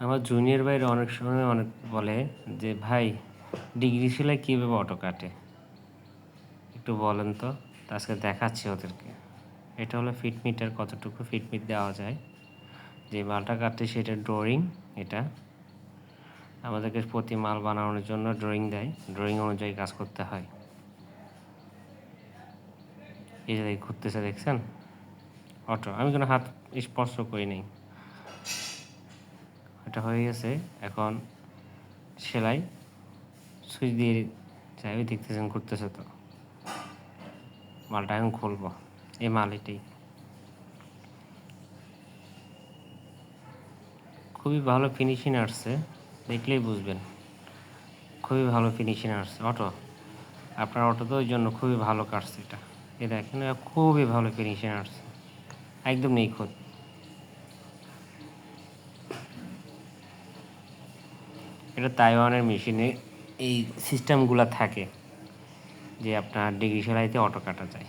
আমার জুনিয়র ভাইরা অনেক সময় অনেক বলে যে, ভাই, ডিগ্রি সেলাই কীভাবে অটো কাটে? একটু বলেন তো, আজকে দেখাচ্ছি ওদেরকে। এটা হলো ফিট মিটার কতটুকু ফিট মিট দেওয়া যায়। যে মালটা কাটতে সেটা ড্রয়িং এটা। আমাদেরকে প্রতি মাল বানানোর জন্য ড্রয়িং দেয়। ড্রয়িং অনুযায়ী কাজ করতে হয়। এই যে ঘুরতেছে, দেখছেন? অটো আমি কোনো হাত স্পর্শ করি নাই। এটা হয়ে গেছে। এখন সেলাই সুইচ দিয়ে ওই দেখতেছেন, ঘুরতেছে তো। মালটা এখন খুলবো, এই মাল এটি খুবই ভালো ফিনিশিং আসছে, দেখলেই বুঝবেন। খুবই ভালো ফিনিশিং আসছে, অটো। আপনার অটো তো ওই জন্য খুবই ভালো কাটছে এটা। এ দেখেন, খুবই ভালো ফিনিশিং আসছে। একদম নেই নিখুঁত। এটা তাইওয়ানের মেশিনে এই সিস্টেমগুলো থাকে যে আপনার ডিগ্রি সেলাইতে অটো কাটা যায়।